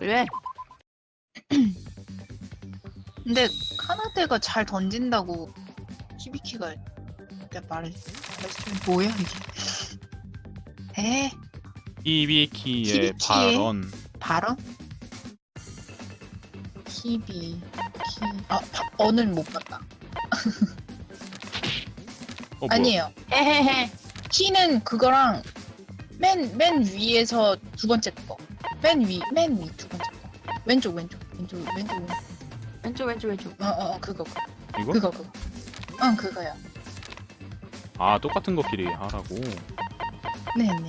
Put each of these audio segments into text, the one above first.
왜? 근데 카나데가 잘 던진다고 히비키가 그때 말했어. 뭐야 이게? 에 히비키의 히비키의 발언. 발언? 히비 키. 아 바, 어는 못 봤다. 어, 뭐, 아니에요. 헤헤헤. 키는 그거랑 맨 맨 위에서 두 번째 거. 맨 위, 맨 위 두. 왼쪽 왼쪽 왼쪽 왼쪽 왼쪽. 왼쪽 왼쪽 왼쪽. 어어 어, 그거 그거 이거? 그거 그거. 응 그거요. 아 똑같은 것끼리 하라고. 네네.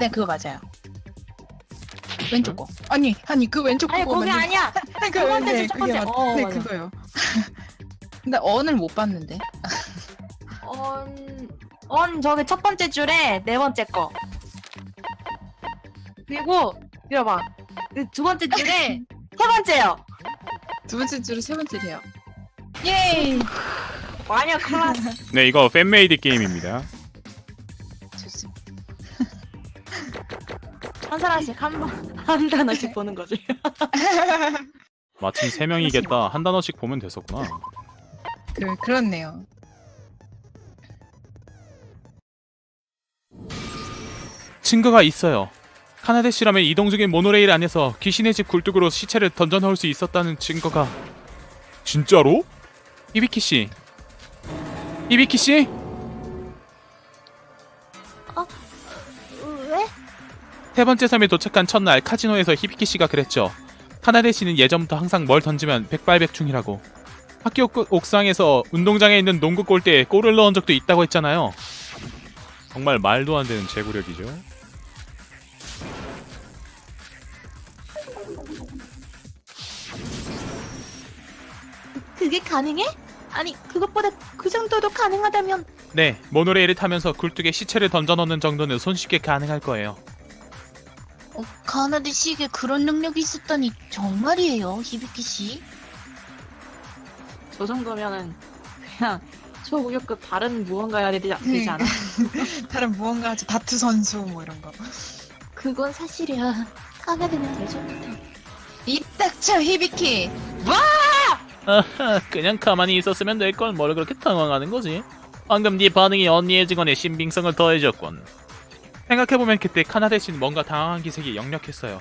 네 그거 맞아요. 왼쪽 거. 아니 아니 그 왼쪽 아니 거기 맞는- 아니야. 아니, 그첫 번째, 네, 첫 그게 번째. 맞- 어, 네 맞아. 그거요. 근데 언을 못 봤는데. 언, 언 저기 첫 번째 줄에 네 번째 거. 그리고 이거 봐. 그두 번째 줄에 세 번째요. 두 번째 줄이 세 번째래요. 예이. 마녀 클라스. 네 이거 팬메이드 게임입니다. 좋습니다. 한 사람씩 한 번, 한 단어씩 보는 거지. 마침 세 명이겠다. 한 단어씩 보면 됐었구나. 그 그렇네요. 증거가 있어요. 카나데 씨라면 이동 중인 모노레일 안에서 귀신의 집 굴뚝으로 시체를 던져 넣을 수 있었다는 증거가 진짜로? 히비키 씨. 히비키 씨? 왜? 세 번째 섬에 도착한 첫날 카지노에서 히비키 씨가 그랬죠. 카나데 씨는 예전부터 항상 뭘 던지면 백발백중이라고. 학교 끝 옥상에서 운동장에 있는 농구 골대에 골을 넣은 적도 있다고 했잖아요. 정말 말도 안 되는 제구력이죠. 그게 가능해? 아니 그것보다 그 정도도 가능하다면 네, 모노레일을 타면서 굴뚝에 시체를 던져 넣는 정도는 손쉽게 가능할 거예요. 어, 카나데 씨에게 그런 능력이 있었다니 정말이에요, 히비키 씨. 저 정도면은 그냥 초고격급 다른 무언가 해야 되지, 되지 않아? 다른 무언가 하지 다트 선수 뭐 이런 거. 그건 사실이야. 까메르는 대전 이딱 쳐 히비키. 아하, 그냥 가만히 있었으면 될 걸 뭘 그렇게 당황하는 거지? 방금 네 반응이 언니의 증언에 신빙성을 더해줬군. 생각해보면 그때 카나데 씨는 뭔가 당황한 기색이 역력했어요.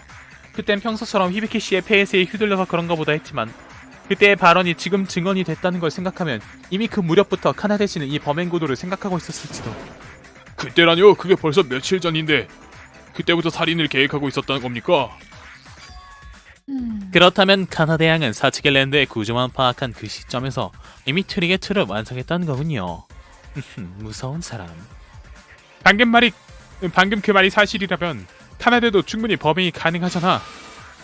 그땐 평소처럼 히비키 씨의 페이스에 휘둘려서 그런가 보다 했지만 그때의 발언이 지금 증언이 됐다는 걸 생각하면 이미 그 무렵부터 카나데 씨는 이 범행 구도를 생각하고 있었을지도. 그때라뇨? 그게 벌써 며칠 전인데 그때부터 살인을 계획하고 있었다는 겁니까? 음. 그렇다면 카나데 양은 사치겔랜드의 구조만 파악한 그 시점에서 이미 트릭의 틀을 완성했다는 거군요. 무서운 사람. 방금 말이 방금 그 말이 사실이라면 카나데도 충분히 범행이 가능하잖아.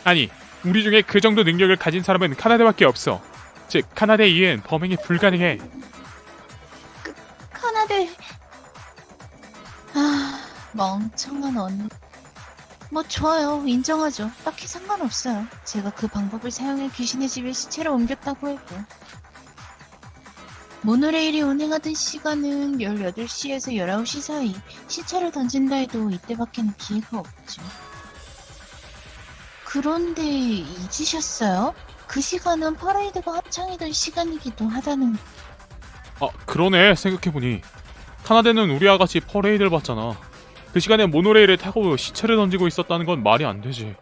아니, 우리 중에 그 정도 능력을 가진 사람은 카나데밖에 없어. 즉, 카나데 이외엔 범행이 불가능해. 카나데 아, 멍청한 언니. 뭐 좋아요, 인정하죠. 딱히 상관없어요. 제가 그 방법을 사용해 귀신의 집에 시체를 옮겼다고 했고. 모노레일이 운행하던 시간은 18시에서 19시 사이. 시체를 던진다 해도 이때밖에는 기회가 없죠. 그런데 잊으셨어요? 그 시간은 퍼레이드가 합창이던 시간이기도 하다는 아, 그러네. 생각해보니. 카나데는 우리와 같이 퍼레이드를 봤잖아. 그 시간에 모노레일을 타고 시체를 던지고 있었다는 건 말이 안 되지.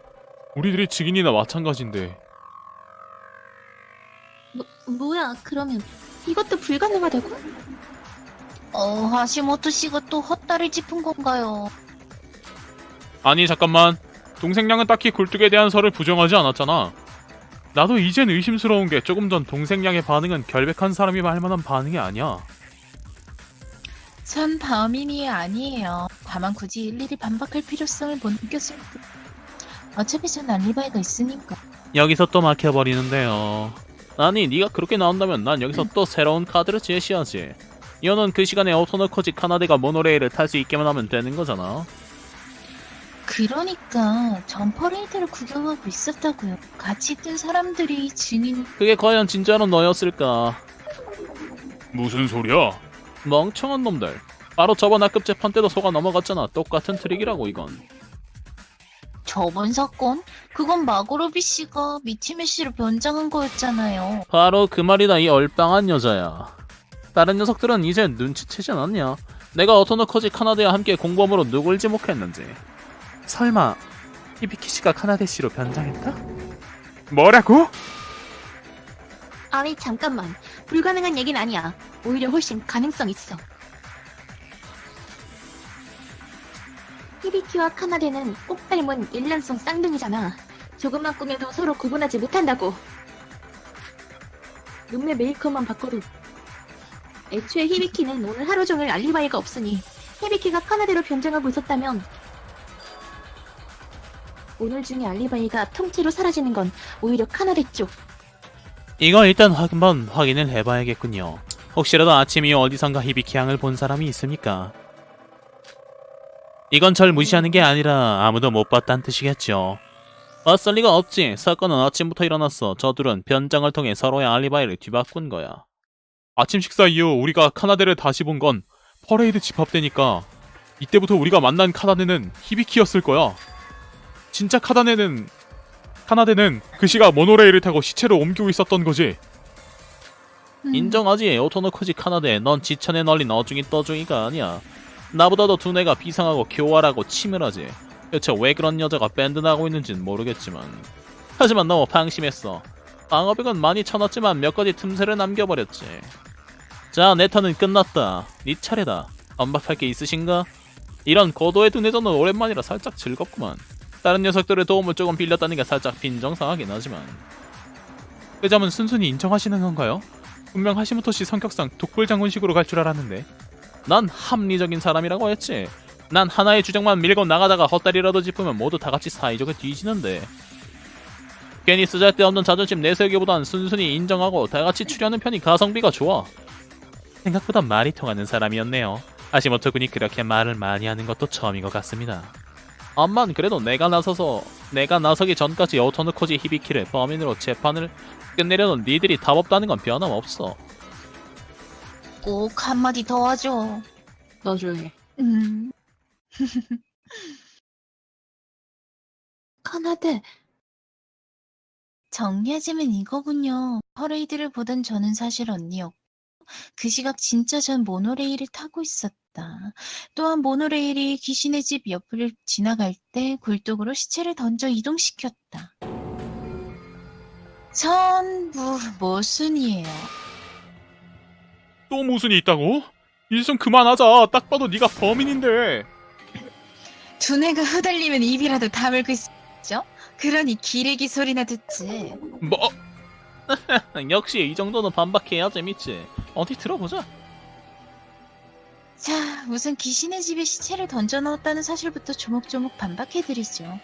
우리들이 증인이나 마찬가지인데. 뭐, 뭐야 그러면 이것도 불가능하다고? 어, 하시모토 씨가 또 헛다리 짚은 건가요? 아니 잠깐만 동생양은 딱히 굴뚝에 대한 설을 부정하지 않았잖아 나도 이젠 의심스러운 게 조금 전 동생양의 반응은 결백한 사람이 할 만한 반응이 아니야 전 범인이 아니에요. 다만 굳이 일일이 반박할 필요성을 못 느꼈을 뿐. 어차피 전 알리바이가 있으니까. 여기서 또 막혀버리는데요 아니 네가 그렇게 나온다면 난 여기서 또 새로운 카드를 제시하지 이거는 그 시간에 오토노코지 카나데가 모노레일을 탈 수 있게만 하면 되는 거잖아 그러니까 전 퍼레이드를 구경하고 있었다고요. 같이 뛴 사람들이 증인 그게 과연 진짜로 너였을까 무슨 소리야 멍청한 놈들 바로 저번 학급 재판 때도 속아 넘어갔잖아 똑같은 트릭이라고 이건 저번 사건? 그건 마고로비 씨가 미치메 씨로 변장한 거였잖아요. 바로 그 말이다 이 얼빵한 여자야. 다른 녀석들은 이제 눈치채지 않았냐? 내가 어토노코지 카나데와 함께 공범으로 누굴 지목했는지. 설마 히비키 씨가 카나데 씨로 변장했다? 뭐라고? 아니 잠깐만 불가능한 얘기는 아니야. 오히려 훨씬 가능성 있어. 히비키와 카나데는 꼭 닮은 일란성 쌍둥이잖아. 조금만 꾸며도 서로 구분하지 못한다고. 눈매 메이크업만 바꿔도 애초에 히비키는 오늘 하루 종일 알리바이가 없으니 히비키가 카나데로 변장하고 있었다면 오늘 중에 알리바이가 통째로 사라지는 건 오히려 카나데 쪽 이거 일단 한번 확인을 해봐야겠군요. 혹시라도 아침 이후 어디선가 히비키 양을 본 사람이 있습니까? 이건 절 무시하는 게 아니라 아무도 못 봤다는 뜻이겠죠. 봤을 리가 없지. 사건은 아침부터 일어났어. 저 둘은 변장을 통해 서로의 알리바이를 뒤바꾼 거야. 아침 식사 이후 우리가 카나데를 다시 본 건 퍼레이드 집합 때니까 이때부터 우리가 만난 카나데는 히비키였을 거야. 진짜 카나데는 카나데는 그 시가 모노레일을 타고 시체를 옮기고 있었던 거지. 음, 인정하지. 오토노코지 카나데 넌 지천에 널린 어중이 떠중이가 아니야. 나보다도 두뇌가 비상하고 교활하고 치밀하지. 대체 왜 그런 여자가 밴드 나고 있는진 모르겠지만. 하지만 너무 방심했어. 방어벽은 많이 쳐놨지만 몇 가지 틈새를 남겨버렸지. 자 내 턴은 끝났다. 네 차례다. 언박할 게 있으신가? 이런 고도의 두뇌전은 오랜만이라 살짝 즐겁구만 다른 녀석들의 도움을 조금 빌렸다는 게 살짝 빈정상하긴 하지만. 그 점은 순순히 인정하시는 건가요? 분명 하시모토 씨 성격상 독불 장군식으로 갈 줄 알았는데. 난 합리적인 사람이라고 했지. 난 하나의 주장만 밀고 나가다가 헛다리라도 짚으면 모두 다 같이 사이좋게 뒤지는데. 괜히 쓰잘데없는 자존심 내세우기보단 순순히 인정하고 다 같이 추려하는 편이 가성비가 좋아. 생각보다 말이 통하는 사람이었네요. 하시모토 군이 그렇게 말을 많이 하는 것도 처음인 것 같습니다 암만 그래도 내가 나서서 내가 나서기 전까지 오토노코지 히비키를 범인으로 재판을 끝내려는 니들이 답 없다는 건 변함없어. 꼭 한마디 더 하죠. 너 조용해. 음, 카나데 정리하자면 이거군요. 퍼레이드를 보던 저는 사실 언니였고, 그 시각 진짜 전 모노레일을 타고 있었다. 또한 모노레일이 귀신의 집 옆을 지나갈 때 굴뚝으로 시체를 던져 이동시켰다. 전부 모순이에요. 또 무슨 이 있다고? 이제 좀 그만하자. 딱 봐도 네가 범인인데. 두뇌가 후달리면 입이라도 다물고 있죠? 그러니 기레기 소리나 듣지. 뭐? 역시 이 정도는 반박해야 재밌지. 어디 들어보자. 자, 우선 귀신의 집에 시체를 던져 넣었다는 사실부터 조목조목 반박해드리죠.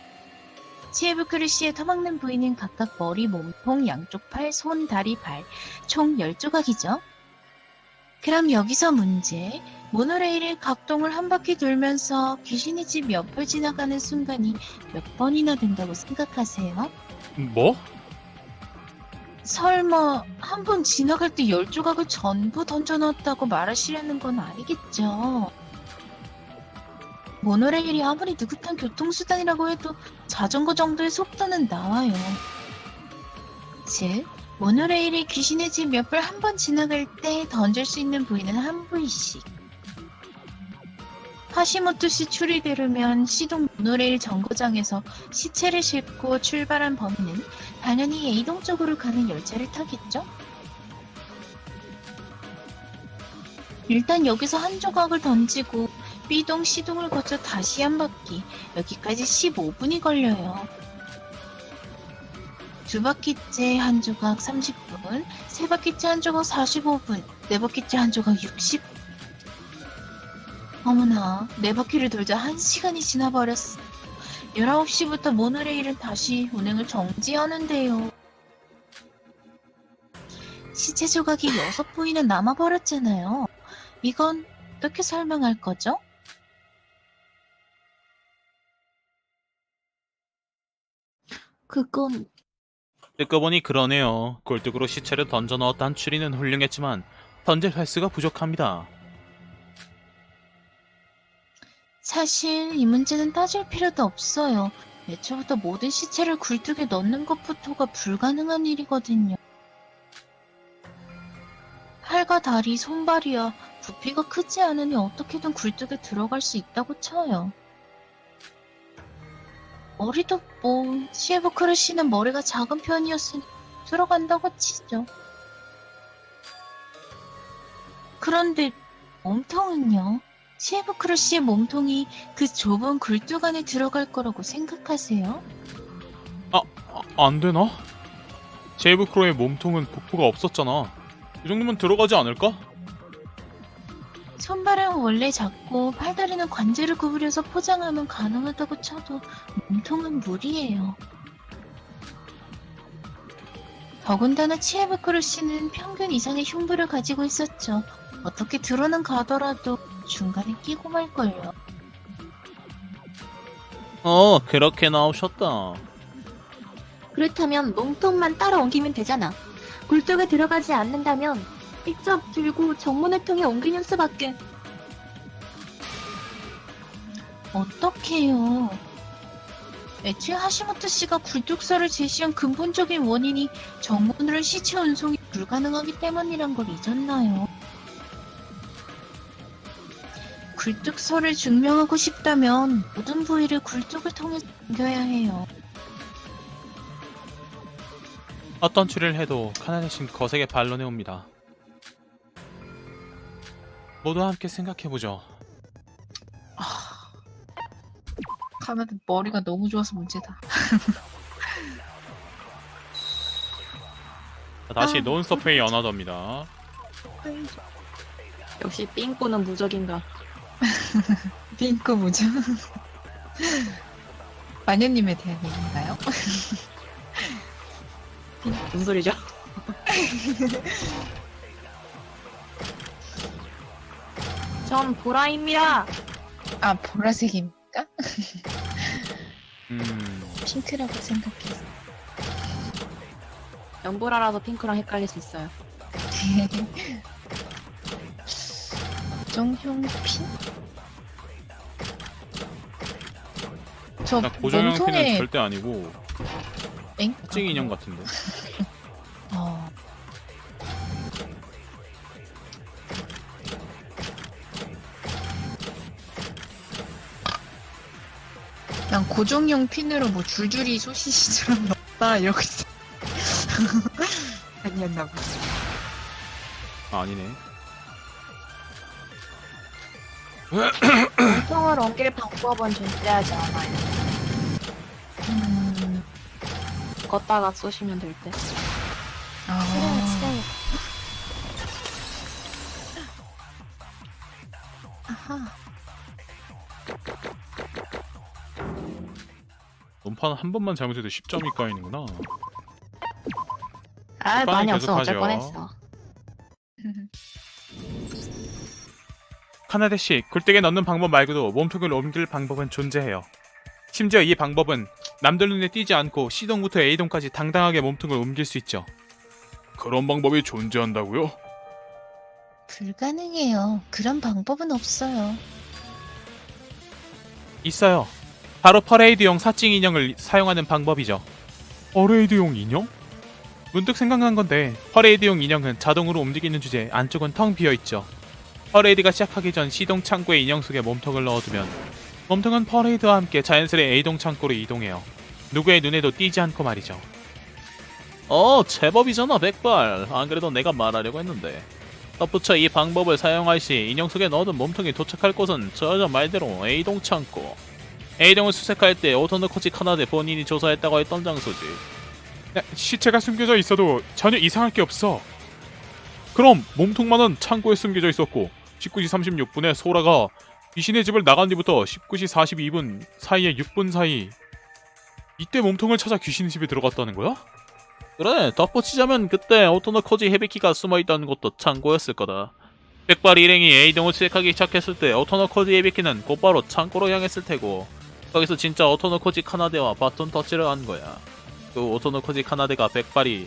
치에부크르 씨의 터막는 부위는 각각 머리, 몸통, 양쪽 팔, 손, 다리, 발, 총 10조각이죠. 그럼 여기서 문제. 모노레일을 각동을 한 바퀴 돌면서 귀신의 집 옆을 지나가는 순간이 몇 번이나 된다고 생각하세요? 뭐? 설마 한 번 지나갈 때 열 조각을 전부 던져놨다고 말하시려는 건 아니겠죠? 모노레일이 아무리 느긋한 교통수단이라고 해도 자전거 정도의 속도는 나와요. 즉, 모노레일이 귀신의 집 옆을 한번 지나갈 때 던질 수 있는 부위는 한 부위씩. 하시모토 씨 추리대로면 시동 모노레일 정거장에서 시체를 싣고 출발한 범인은 당연히 A동 쪽으로 가는 열차를 타겠죠? 일단 여기서 한 조각을 던지고 B동, C동을 거쳐 다시 한 바퀴, 여기까지 15분이 걸려요. 두 바퀴째 한 조각 30분, 세 바퀴째 한 조각 45분, 네 바퀴째 한 조각 60분. 어머나, 네 바퀴를 돌자 한 시간이 지나버렸어. 19시부터 모노레일은 다시 운행을 정지하는데요. 시체 조각이 6부위는 남아버렸잖아요. 이건 어떻게 설명할 거죠? 그건 듣고 보니 그러네요. 굴뚝으로 시체를 던져 넣었다는 추리는 훌륭했지만 던질 횟수가 부족합니다. 사실 이 문제는 따질 필요도 없어요. 애초부터 모든 시체를 굴뚝에 넣는 것부터가 불가능한 일이거든요. 팔과 다리, 손발이야 부피가 크지 않으니 어떻게든 굴뚝에 들어갈 수 있다고 쳐요. 머리도 뭐 시에브크르 씨는 머리가 작은 편이었으니 들어간다고 치죠. 그런데 몸통은요? 시에브크르 씨의 몸통이 그 좁은 굴뚝 안에 들어갈 거라고 생각하세요? 아, 안 되나? 제이브 크로의 몸통은 복부가 없었잖아. 이 정도면 들어가지 않을까? 손발은 원래 작고 팔다리는 관제를 구부려서 포장하면 가능하다고 쳐도 몸통은 무리예요. 더군다나 치에브크루 씨는 평균 이상의 흉부를 가지고 있었죠. 어떻게 들어는 가더라도 중간에 끼고 말걸요. 어, 그렇게 나오셨다. 그렇다면 몸통만 따로 옮기면 되잖아. 굴뚝에 들어가지 않는다면 직접 들고 정문을 통해 옮기는 수밖에. 어떡해요. 애초에 하시모토 씨가 굴뚝설을 제시한 근본적인 원인이 정문으로 시체 운송이 불가능하기 때문이란 걸 잊었나요? 굴뚝설을 증명하고 싶다면 모든 부위를 굴뚝을 통해 옮겨야 해요. 어떤 추리를 해도 카나데신 거세게 반론해옵니다. 모두 함께 생각해보죠. 카나드 머리가 너무 좋아서 문제다. 자, 다시 아, 논스톱회의 연하더입니다. 역시 삥꼬는 무적인가. 핑크 무죠? 마녀님에 대한 얘기인가요? 무슨 소리죠? 전 보라입니다. 아 보라색입니까? 음, 핑크라고 생각해서. 연보라라서 핑크랑 헷갈릴 수 있어요. 고정형 핀? 저나 고정형 핀은 몸통에 절대 아니고 엥? 특징 인형 같은데. 어. 난 고정형 핀으로 뭐 줄줄이 소시지처럼 넣었다 이러고 있어. 아니었나 보지. 아, 아니네. 몸통을 옮길 방법은 존재하지 않아요. 걷다가 쏘시면 될 때. 아. 아하. 논판 한 번만 잘못해도 10점이 까이는구나. 아, 많이 없어. 어쩔 계속하죠. 뻔했어. 카나데 씨, 굴뚝에 넣는 방법 말고도 몸통을 옮길 방법은 존재해요. 심지어 이 방법은 남들 눈에 띄지 않고 C동부터 A동까지 당당하게 몸통을 옮길 수 있죠. 그런 방법이 존재한다고요? 불가능해요. 그런 방법은 없어요. 있어요. 바로 퍼레이드용 사칭 인형을 사용하는 방법이죠. 퍼레이드용 인형? 문득 생각난 건데 퍼레이드용 인형은 자동으로 움직이는 주제 안쪽은 텅 비어 있죠. 퍼레이드가 시작하기 전 C동 창고에 인형 속에 몸통을 넣어두면 몸통은 퍼레이드와 함께 자연스레 A동 창고로 이동해요. 누구의 눈에도 띄지 않고 말이죠. 어, 제법이잖아, 백발. 안 그래도 내가 말하려고 했는데. 덧붙여 이 방법을 사용할 시 인형 속에 넣어둔 몸통이 도착할 곳은 저 여자 말대로 A동 창고. A동을 수색할 때 오토노코치 카나데 본인이 조사했다고 했던 장소지. 시체가 숨겨져 있어도 전혀 이상할 게 없어. 그럼 몸통만은 창고에 숨겨져 있었고 19시 36분에 소라가 귀신의 집을 나간 뒤부터 19시 42분 사이에 6분 사이 이때 몸통을 찾아 귀신의 집에 들어갔다는 거야? 그래 덧붙이자면 그때 오토노코지 헤비키가 숨어있다는 곳도 창고였을 거다. 백발 일행이 A동을 수색하기 시작했을 때 오토노코지 헤비키는 곧바로 창고로 향했을 테고 거기서 진짜 오토노코지 카나데와 바톤 터치를 한 거야. 그 오토노코지 카나데가 백발이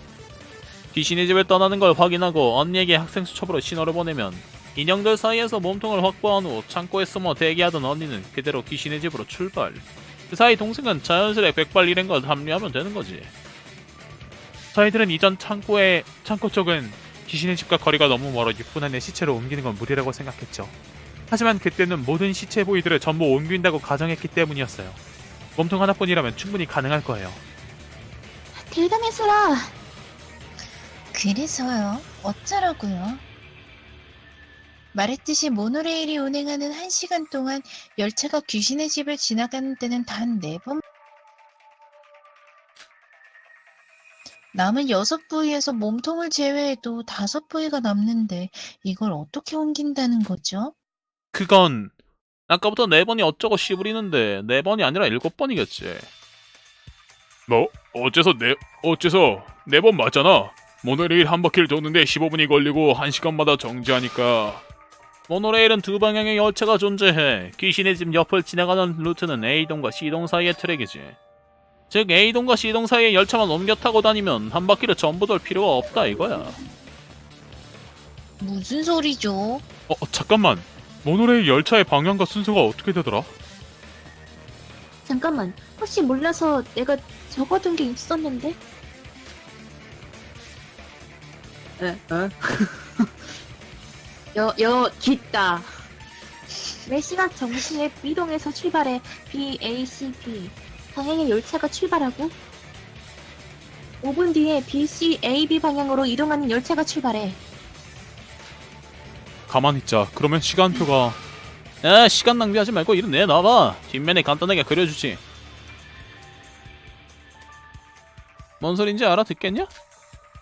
귀신의 집을 떠나는 걸 확인하고 언니에게 학생 수첩으로 신호를 보내면 인형들 사이에서 몸통을 확보한 후 창고에 숨어 대기하던 언니는 그대로 귀신의 집으로 출발. 그 사이 동생은 자연스레 백발 일행과 합류하면 되는 거지. 저희들은 이전 창고에 창고 쪽은 귀신의 집과 거리가 너무 멀어 6분 안에 시체를 옮기는 건 무리라고 생각했죠. 하지만 그때는 모든 시체 부위들을 전부 옮긴다고 가정했기 때문이었어요. 몸통 하나뿐이라면 충분히 가능할 거예요. 대단해서라. 그래서요. 어쩌라고요? 말했듯이 모노레일이 운행하는 1시간 동안 열차가 귀신의 집을 지나가는 데는 단 4번. 남은 6부위에서 몸통을 제외해도 5부위가 남는데 이걸 어떻게 옮긴다는 거죠? 그건 아까부터 네 번이 어쩌고 씨부리는데 네 번이 아니라 일곱 번이겠지. 뭐? 어째서 네 어째서 네 번 맞잖아. 모노레일 한 바퀴를 도는데 15분이 걸리고 1시간마다 정지하니까 모노레일은 두 방향의 열차가 존재해 귀신의 집 옆을 지나가는 루트는 A동과 C동 사이의 트랙이지. 즉 A동과 C동 사이의 열차만 옮겨 타고 다니면 한 바퀴를 전부 돌 필요가 없다 이거야. 무슨 소리죠? 어 어, 잠깐만. 모노레일 열차의 방향과 순서가 어떻게 되더라? 잠깐만. 혹시 몰라서 내가 적어둔 게 있었는데? 에? 어? 여, 여, 깃다. 매시각 정시에 B동에서 출발해 BACP 방향의 열차가 출발하고 5분 뒤에 BCAB 방향으로 이동하는 열차가 출발해. 가만히 있자. 그러면 시간표가 야 시간 낭비하지 말고 이름 내놔봐. 뒷면에 간단하게 그려주지. 뭔 소린지 알아듣겠냐?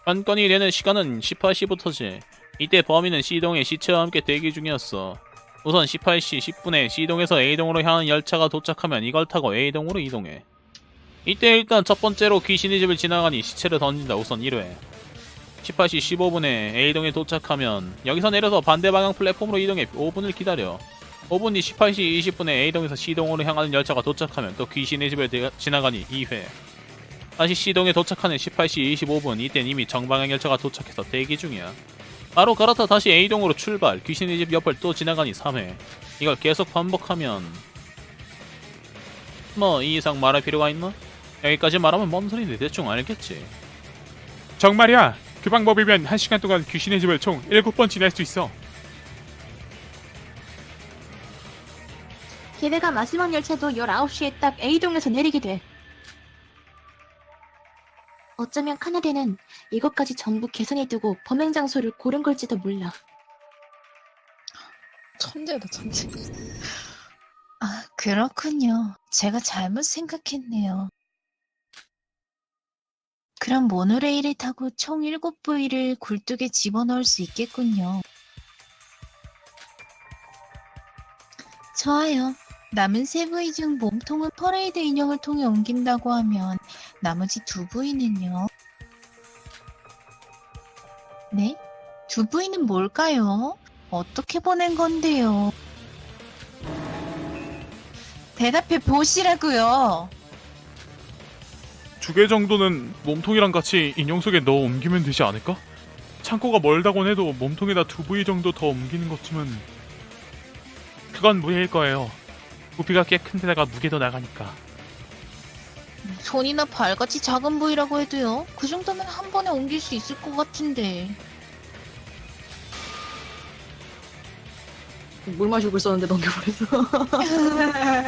관건이 되는 시간은 18시부터지. 이때 범인은 C동의 시체와 함께 대기 중이었어. 우선 18시 10분에 C동에서 A동으로 향한 열차가 도착하면 이걸 타고 A동으로 이동해. 이때 일단 첫 번째로 귀신의 집을 지나가니 시체를 던진다 우선 1회. 18시 15분에 A동에 도착하면 여기서 내려서 반대 방향 플랫폼으로 이동해 5분을 기다려. 5분 뒤 18시 20분에 A동에서 C동으로 향하는 열차가 도착하면 또 귀신의 집을 대- 지나가니 2회. 다시 C동에 도착하는 18시 25분 이땐 이미 정방향 열차가 도착해서 대기 중이야. 바로 갈아타 다시 A동으로 출발 귀신의 집 옆을 또 지나가니 3회. 이걸 계속 반복하면 뭐 이 이상 말할 필요가 있나? 여기까지 말하면 뭔 소리인지 대충 알겠지. 정말이야. 그 방법이면 1시간 동안 귀신의 집을 총 7번 지날 수 있어. 게다가 마지막 열차도 19시에 딱 A동에서 내리게 돼. 어쩌면 카나데는 이것까지 전부 계산해두고 범행 장소를 고른 걸지도 몰라. 천재다, 천재. 아, 그렇군요. 제가 잘못 생각했네요. 그럼 모노레일을 타고 총 7부위를 굴뚝에 집어넣을 수 있겠군요. 좋아요. 남은 세 부위 중 몸통은 퍼레이드 인형을 통해 옮긴다고 하면 나머지 두 부위는요? 네? 두 부위는 뭘까요? 어떻게 보낸 건데요? 대답해 보시라고요. 두 개 정도는 몸통이랑 같이 인형 속에 넣어 옮기면 되지 않을까? 창고가 멀다곤 해도 몸통에다 두 부위 정도 더 옮기는 것쯤은 그건 무리일 거예요. 부피가 꽤 큰 데다가 무게도 나가니까. 손이나 발같이 작은 부위라고 해도요. 그 정도면 한 번에 옮길 수 있을 것 같은데. 물 마시고 있었는데 넘겨버렸어.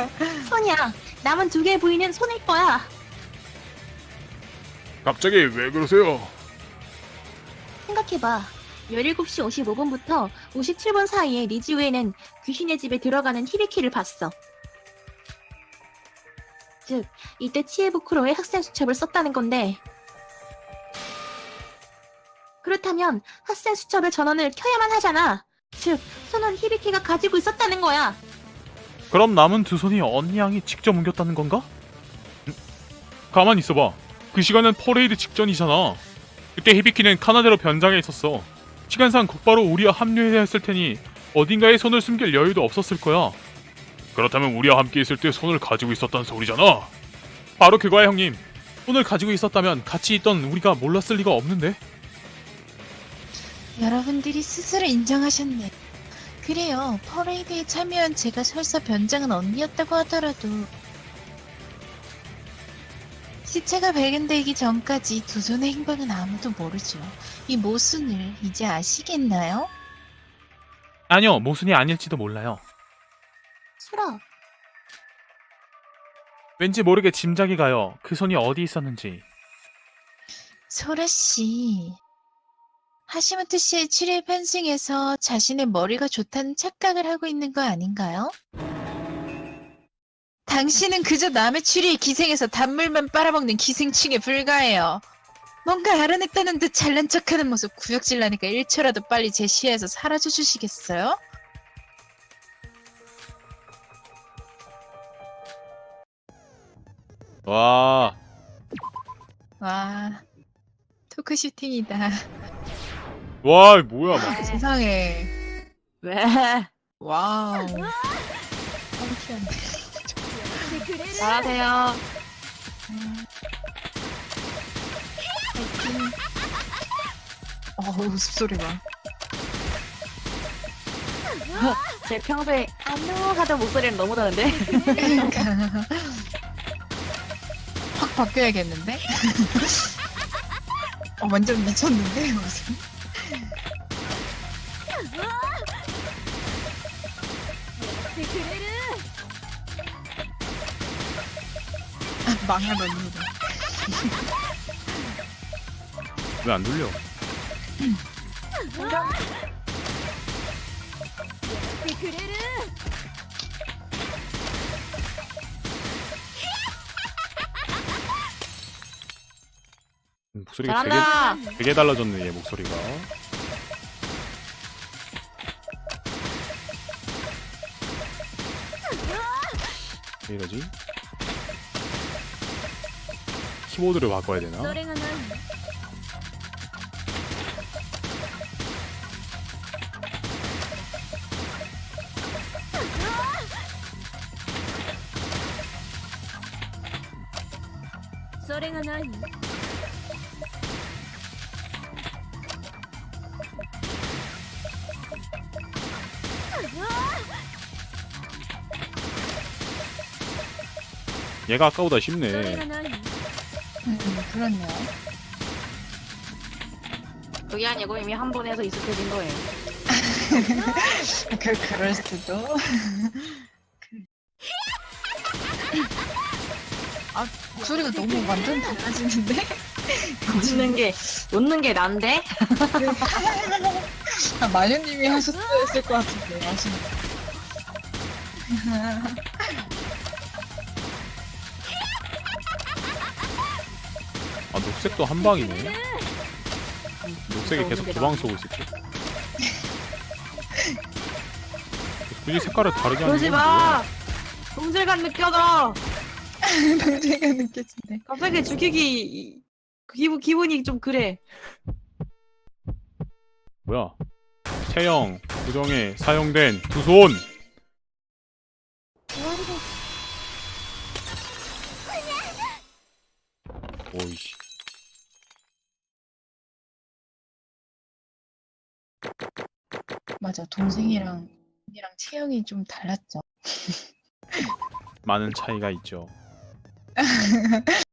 손이야, 남은 두 개의 부위는 손일 거야. 갑자기 왜 그러세요? 생각해봐. 17시 55분부터 57분 사이에 리즈우에는 귀신의 집에 들어가는 히비키를 봤어. 즉, 이때 치에부크로의 학생 수첩을 썼다는 건데, 그렇다면 학생 수첩의 전원을 켜야만 하잖아. 즉, 손은 히비키가 가지고 있었다는 거야. 그럼 남은 두 손이 언니 양이 직접 옮겼다는 건가? 음, 가만 있어봐. 그 시간은 퍼레이드 직전이잖아. 그때 히비키는 카나다로 변장해 있었어. 시간상 곧바로 우리와 합류해야 했을 테니 어딘가에 손을 숨길 여유도 없었을 거야. 그렇다면 우리와 함께 있을 때 손을 가지고 있었단 소리잖아. 바로 그거야 형님. 손을 가지고 있었다면 같이 있던 우리가 몰랐을 리가 없는데. 여러분들이 스스로 인정하셨네. 그래요. 퍼레이드에 참여한 제가 설사 변장은 언니였다고 하더라도 시체가 발견되기 전까지 두 손의 행방은 아무도 모르죠. 이 모순을 이제 아시겠나요? 아니요, 모순이 아닐지도 몰라요. 소라, 왠지 모르게 짐작이 가요. 그 손이 어디 있었는지. 소라 씨. 하시모토 씨의 치료에 편승해서 자신의 머리가 좋다는 착각을 하고 있는 거 아닌가요? 당신은 그저 남의 치료에 기생해서 단물만 빨아먹는 기생충에 불과해요. 뭔가 알아냈다는 듯 잘난 척하는 모습 구역질 나니까 1초라도 빨리 제 시야에서 사라져 주시겠어요? 와 와, 토크 슈팅이다. 와, 뭐야 막 세상에. 왜? 와우. 펑키한데. 잘하세요. 어우, 숲소리 봐. 제 평소에 안녕 하던 목소리는 너무 다른데? 그러니까. 확 바뀌어야겠는데? 어, 완전 미쳤는데? 무슨. 아, 망할 언니다. 왜 안 돌려? 목소리가 되게 잘한다. 되게 달라졌네 얘 목소리가. 왜 이러지? 키보드를 바꿔야 되나? それが何 それが何 얘가 아까보다 쉽네. 음, 그렇네요. 그게 아니고 이미 한 번 해서 익숙해진 거예요. 그, 그럴 수도. 아, 소리가 너무 완전 달라지는데? 웃는 게, 웃는 게 난데? 아, 마녀님이 하셨을 것 같은데, 아시는 아 녹색도 한 방이네. 녹색이 계속 두 방 쏘고 있었지. 굳이 색깔을 다르게 하는 그러지 건 마! 동질감 느껴져! 동재가 느껴진대. 갑자기 죽이기, 기분, 기분이 좀 그래. 뭐야? 체형 구정에 사용된 두 손. 오이씨. 맞아, 동생이랑, 이랑 체형이 좀 달랐죠. 많은 차이가 있죠.